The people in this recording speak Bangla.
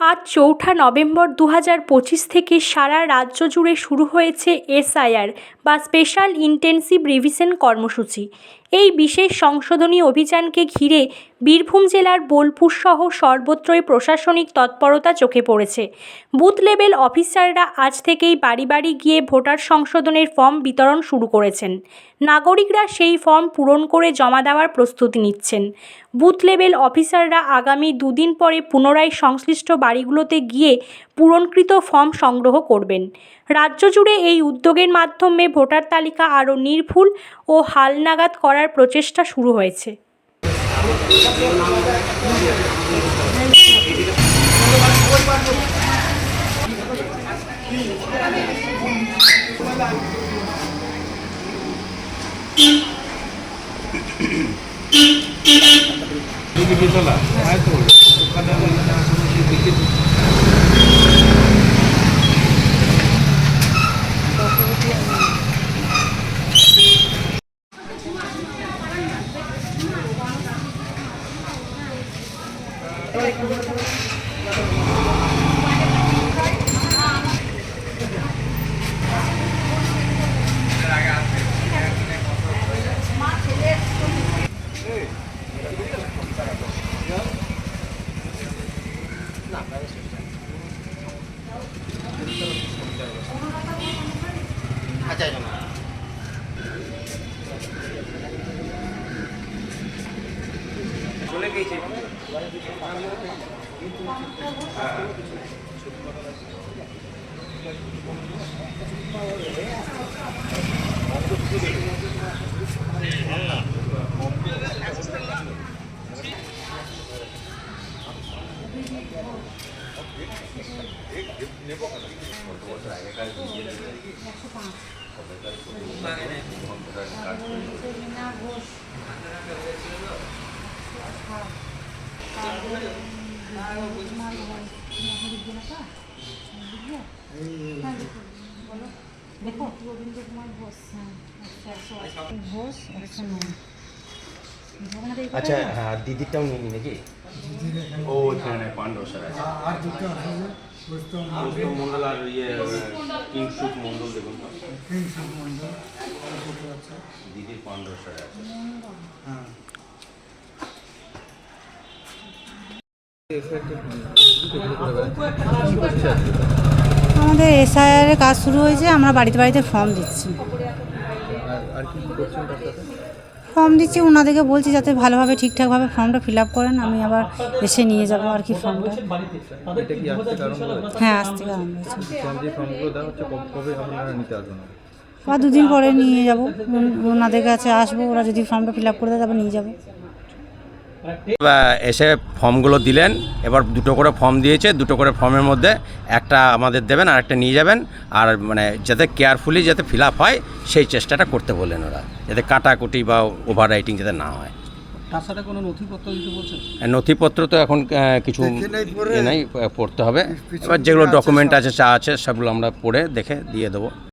আজ চৌঠা নভেম্বর দু হাজার পঁচিশ থেকে সারা রাজ্য জুড়ে শুরু হয়েছে এসআইআর বা স্পেশাল ইন্টেন্সিভ রিভিশন কর্মসূচি। এই বিশেষ সংশোধনী অভিযানকে ঘিরে বীরভূম জেলার বোলপুর সহ সর্বত্রই প্রশাসনিক তৎপরতা চোখে পড়েছে। বুথ লেভেল অফিসাররা আজ থেকেই বাড়ি বাড়ি গিয়ে ভোটার সংশোধনের ফর্ম বিতরণ শুরু করেছেন। নাগরিকরা সেই ফর্ম পূরণ করে জমা দেওয়ার প্রস্তুতি নিচ্ছেন। বুথ লেভেল অফিসাররা আগামী দুদিন পরে পুনরায় সংশ্লিষ্ট বাড়িগুলোতে গিয়ে পূরণকৃত ফর্ম সংগ্রহ করবেন। রাজ্য জুড়ে এই উদ্যোগের মাধ্যমে ভোটার তালিকা আরও নির্ভুল ও হালনাগাদ করার প্রচেষ্টা শুরু হয়েছে। চলা। চলে গেছে ঘোষ দেখো গোবিন্দ কুমার ঘোষ আচ্ছা ঘোষ একশো নয় আচ্ছা হ্যাঁ আর দিদিরটাও নিয়ে নি নাকি? ও ওইখানে পাণ্ডব স্যার আছে। আর দুটো আছে রুস্তম রুস্তম মন্ডল। আর ইয়ে কিংসুক মন্ডল দেখুন কিংসুক মন্ডল দিদির পাণ্ডব স্যার আছে। হ্যাঁ। আমাদের এসআইআর কাজ শুরু হয়েছে, আমরা বাড়িতে বাড়িতে ফর্ম দিচ্ছি। ফর্ম দিচ্ছি, ওনাদেরকে বলছি যাতে ভালোভাবে, ঠিকঠাকভাবে ফর্মটা ফিল আপ করেন, আমি আবার এসে নিয়ে যাব আর কি ফর্মটা হ্যাঁ আসতে কারণ বা দুদিন পরে নিয়ে যাব। ওনাদের কাছে আসব, ওরা যদি ফর্মটা ফিল আপ করে দেয়, তারপর নিয়ে যাব। এসে ফর্মগুলো দিলেন এবার দুটো করে ফর্ম দিয়েছে দুটো করে ফর্মের মধ্যে একটা আমাদের দেবেন আর একটা নিয়ে যাবেন আর মানে যাতে কেয়ারফুলি যাতে ফিল আপ হয় সেই চেষ্টাটা করতে বললেন ওরা যাতে কাটাকুটি বা ওভার রাইটিং যাতে না হয়। তার কোনো নথিপত্র দিতে বলছেন? নথিপত্র তো এখন কিছু নাই পড়তে হবে। এবার যেগুলো ডকুমেন্ট আছে চা আছে সেগুলো আমরা পড়ে দেখে দিয়ে দেবো।